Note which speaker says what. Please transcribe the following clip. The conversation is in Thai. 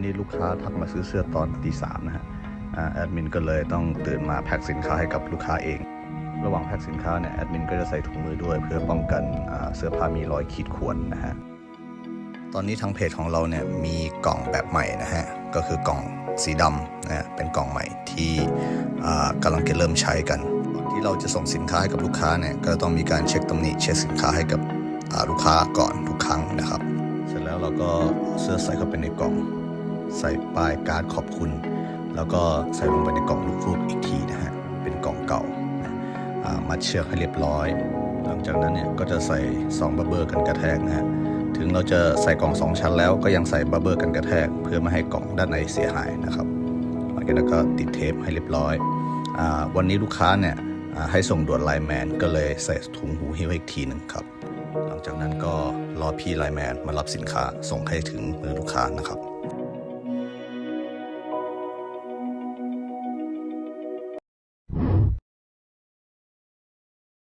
Speaker 1: วันนี้ลูกค้าทักมาซื้อเสื้อตอนตีสามนะฮะอ่าแอดมินก็เลยต้องตื่นมาแพ็คสินค้าให้กับลูกค้าเอง ระหว่างแพ็คสินค้าเนี่ยแอดมินก็จะใส่ถุงมือด้วย เพื่อป้องกันเสื้อผ้ามีรอยขีดข่วนนะฮะตอนนี้ทางเพจของเราเนี่ยมีกล่องแบบใหม่นะฮะก็คือกล่องสีดำนะฮะเป็นกล่องใหม่ที่อ่ากำลังจะเริ่มใช้กันก่อนที่เราจะส่งสินค้าให้กับลูกค้าเนี่ยก็ต้องมีการเช็คตำหนิเช็คสินค้าให้กับลูกค้าก่อนทุกครั้งนะครับ เสร็จแล้วเราก็เสื้อใส่เข้าไปในกล่อง ใส่ป้ายการ์ดขอบคุณ แล้วก็ใส่ลงไปในกล่องลูกฟูกอีกทีนะฮะ เป็นกล่องเก่านะอ่ามัดเชือกให้เรียบร้อย หลังจากนั้นเนี่ยก็จะใส่ซองบับเบอร์กันกระแทกนะฮะ ถึงเราจะใส่กล่อง 2 ชั้นแล้วก็ยังใส่บับเบอร์กันกระแทก เพื่อไม่ให้กล่องด้านในเสียหายนะครับหลังจากนั้นก็ติดเทปให้เรียบร้อยอวันนี้ลูกค้าเนี่ยให้ส่งด่วนไลน์แมนก็เลยใส่ถุงหูหิ้วอีกทีหนึ่งครับ หลังจากนั้นก็รอพี่ไลน์แมนมารับสินค้าส่งให้ถึงมือลูกค้านะครับ